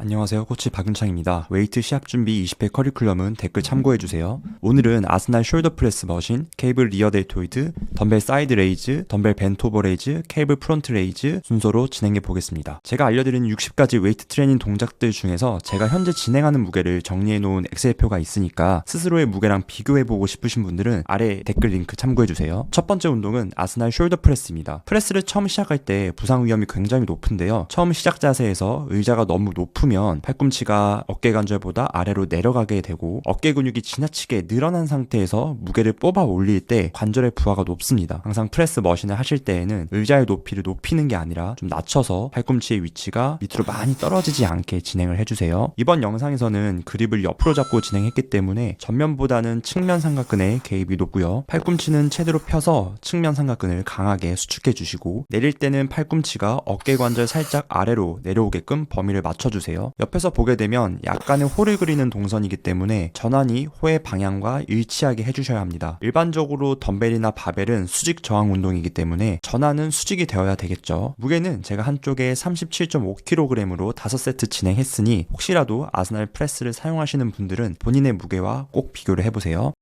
안녕하세요. 코치 박윤창입니다. 웨이트 시합 준비 20회 커리큘럼은 댓글 참고해주세요. 오늘은 아스날 숄더 프레스 머신, 케이블 리어 델토이드, 덤벨 사이드 레이즈, 덤벨 벤트 오버 레이즈, 케이블 프론트 레이즈 순서로 진행해 보겠습니다. 제가 알려드린 60가지 웨이트 트레이닝 동작들 중에서 제가 현재 진행하는 무게를 정리해 놓은 엑셀표가 있으니까 스스로의 무게랑 비교해 보고 싶으신 분들은 아래 댓글 링크 참고해 주세요. 첫 번째 운동은 아스날 숄더 프레스입니다. 프레스를 처음 시작할 때 부상 위험이 굉장히 높은데요. 처음 시작 자세에서 의자가 너무 높 으면 팔꿈치가 어깨 관절보다 아래로 내려가게 되고 어깨 근육이 지나치게 늘어난 상태에서 무게를 뽑아 올릴 때 관절의 부하가 높습니다. 항상 프레스 머신을 하실 때에는 의자의 높이를 높이는 게 아니라 좀 낮춰서 팔꿈치의 위치가 밑으로 많이 떨어지지 않게 진행을 해주세요. 이번 영상에서는 그립을 옆으로 잡고 진행했기 때문에 전면보다는 측면 삼각근의 개입이 높고요. 팔꿈치는 최대로 펴서 측면 삼각근을 강하게 수축해 주시고 내릴 때는 팔꿈치가 어깨 관절 살짝 아래로 내려오게끔 범위를 맞춰주세요. 옆에서 보게 되면 약간의 호를 그리는 동선이기 때문에 전환이 호의 방향과 일치하게 해주셔야 합니다. 일반적으로 덤벨이나 바벨은 수직 저항 운동이기 때문에 전환은 수직이 되어야 되겠죠. 무게는 제가 한쪽에 37.5kg으로 5세트 진행했으니 혹시라도 아스날 프레스를 사용하시는 분들은 본인의 무게와 꼭 비교를 해보세요.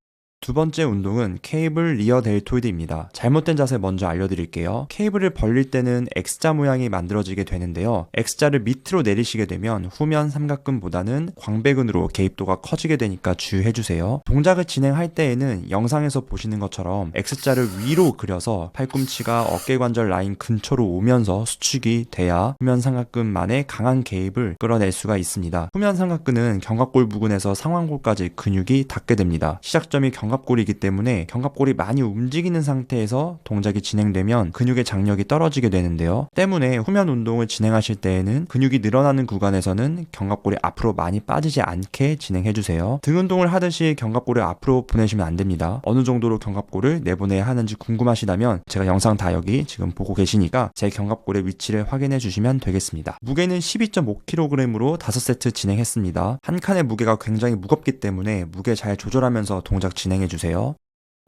두 번째 운동은 케이블 리어 델토이드입니다. 잘못된 자세 먼저 알려드릴게요. 케이블을 벌릴 때는 X자 모양이 만들어지게 되는데요. X자를 밑으로 내리시게 되면 후면 삼각근보다는 광배근으로 개입도가 커지게 되니까 주의해주세요. 동작을 진행할 때에는 영상에서 보시는 것처럼 X자를 위로 그려서 팔꿈치가 어깨관절 라인 근처로 오면서 수축이 돼야 후면 삼각근만의 강한 개입을 끌어낼 수가 있습니다. 후면 삼각근은 견갑골 부근에서 상완골까지 근육이 닿게 됩니다. 시작점이 견갑 골이기 때문에 견갑골이 많이 움직이는 상태에서 동작이 진행되면 근육의 장력이 떨어지게 되는데요. 때문에 후면 운동을 진행하실 때에는 근육이 늘어나는 구간에서는 견갑골이 앞으로 많이 빠지지 않게 진행해 주세요. 등 운동을 하듯이 견갑골을 앞으로 보내시면 안 됩니다. 어느 정도로 견갑골을 내보내야 하는지 궁금하시다면 제가 영상 다 여기 지금 보고 계시니까 제 견갑골의 위치를 확인해 주시면 되겠습니다. 무게는 12.5kg으로 5세트 진행했습니다. 한 칸의 무게가 굉장히 무겁기 때문에 무게 잘 조절하면서 동작 진행 해 주세요.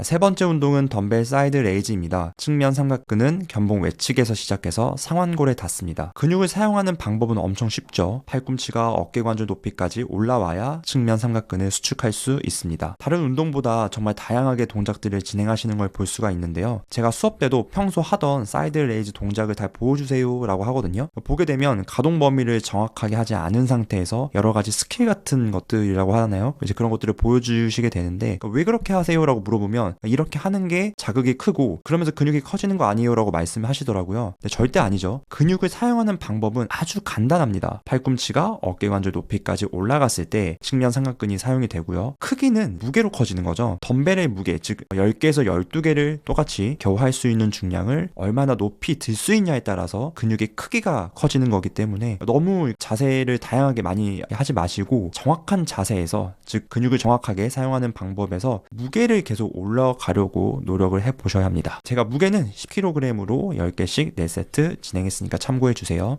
세 번째 운동은 덤벨 사이드 레이즈입니다. 측면 삼각근은 견봉 외측에서 시작해서 상완골에 닿습니다. 근육을 사용하는 방법은 엄청 쉽죠. 팔꿈치가 어깨 관절 높이까지 올라와야 측면 삼각근을 수축할 수 있습니다. 다른 운동보다 정말 다양하게 동작들을 진행하시는 걸 볼 수가 있는데요. 제가 수업 때도 평소 하던 사이드 레이즈 동작을 다 보여주세요 라고 하거든요. 보게 되면 가동 범위를 정확하게 하지 않은 상태에서 여러 가지 스킬 같은 것들이라고 하나요? 이제 그런 것들을 보여주시게 되는데 왜 그렇게 하세요? 라고 물어보면 이렇게 하는 게 자극이 크고 그러면서 근육이 커지는 거 아니에요 라고 말씀하시더라고요. 근데 절대 아니죠. 근육을 사용하는 방법은 아주 간단합니다. 팔꿈치가 어깨 관절 높이까지 올라갔을 때 측면 삼각근이 사용이 되고요. 크기는 무게로 커지는 거죠. 덤벨의 무게, 즉 10개에서 12개를 똑같이 겨우 할 수 있는 중량을 얼마나 높이 들 수 있냐에 따라서 근육의 크기가 커지는 거기 때문에 너무 자세를 다양하게 많이 하지 마시고 정확한 자세에서 즉 근육을 정확하게 사용하는 방법에서 무게를 계속 올라 가려고 노력을 해 보셔야 합니다. 제가 무게는 10kg으로 10개씩 4세트 진행했으니까 참고해 주세요.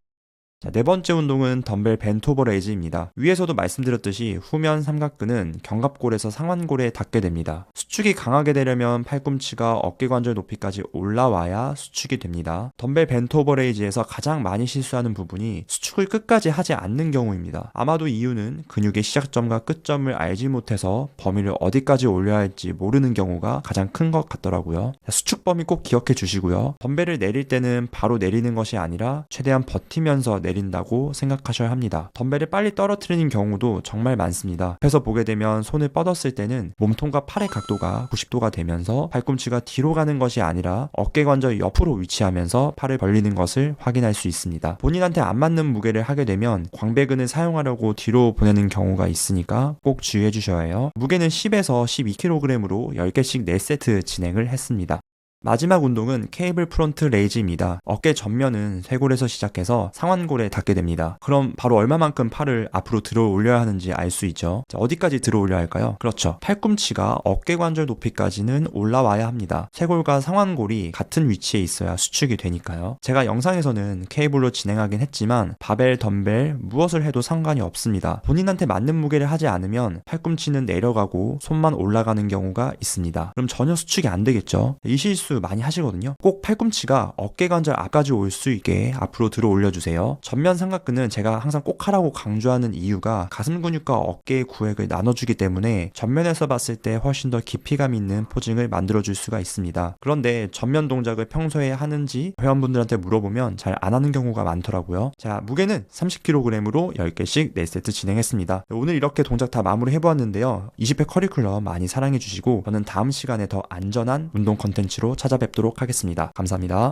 자, 네 번째 운동은 덤벨 벤트 오버 레이즈입니다. 위에서도 말씀드렸듯이 후면 삼각근은 견갑골에서 상완골에 닿게 됩니다. 수축이 강하게 되려면 팔꿈치가 어깨 관절 높이까지 올라와야 수축이 됩니다. 덤벨 벤트 오버 레이즈에서 가장 많이 실수하는 부분이 수축을 끝까지 하지 않는 경우입니다. 아마도 이유는 근육의 시작점과 끝점을 알지 못해서 범위를 어디까지 올려야 할지 모르는 경우가 가장 큰 것 같더라고요. 자, 수축 범위 꼭 기억해 주시고요. 덤벨을 내릴 때는 바로 내리는 것이 아니라 최대한 버티면서 내린다고 생각하셔야 합니다. 덤벨을 빨리 떨어뜨리는 경우도 정말 많습니다. 옆에서 보게 되면 손을 뻗었을 때는 몸통과 팔의 각도가 90도가 되면서 팔꿈치가 뒤로 가는 것이 아니라 어깨 관절 옆으로 위치하면서 팔을 벌리는 것을 확인할 수 있습니다. 본인한테 안 맞는 무게를 하게 되면 광배근을 사용하려고 뒤로 보내는 경우가 있으니까 꼭 주의해 주셔야 해요. 무게는 10에서 12kg으로 10개씩 4세트 진행을 했습니다. 마지막 운동은 케이블 프론트 레이즈입니다. 어깨 전면은 쇄골에서 시작해서 상완골에 닿게 됩니다. 그럼 바로 얼마만큼 팔을 앞으로 들어 올려야 하는지 알 수 있죠. 자, 어디까지 들어 올려야 할까요? 그렇죠. 팔꿈치가 어깨 관절 높이까지는 올라와야 합니다. 쇄골과 상완골이 같은 위치에 있어야 수축이 되니까요. 제가 영상에서는 케이블로 진행하긴 했지만 바벨, 덤벨 무엇을 해도 상관이 없습니다. 본인한테 맞는 무게를 하지 않으면 팔꿈치는 내려가고 손만 올라가는 경우가 있습니다. 그럼 전혀 수축이 안 되겠죠. 이 실수 실수 많이 하시거든요. 꼭 팔꿈치가 어깨 관절 앞까지 올 수 있게 앞으로 들어 올려주세요. 전면 삼각근은 제가 항상 꼭 하라고 강조하는 이유가 가슴 근육과 어깨의 구획을 나눠주기 때문에 전면에서 봤을 때 훨씬 더 깊이감 있는 포징을 만들어줄 수가 있습니다. 그런데 전면 동작을 평소에 하는지 회원분들한테 물어보면 잘 안 하는 경우가 많더라고요. 자, 무게는 30kg으로 10개씩 4세트 진행했습니다. 오늘 이렇게 동작 다 마무리 해보았는데요. 20회 커리큘럼 많이 사랑해주시고 저는 다음 시간에 더 안전한 운동 컨텐츠로 찾아뵙도록 하겠습니다. 감사합니다.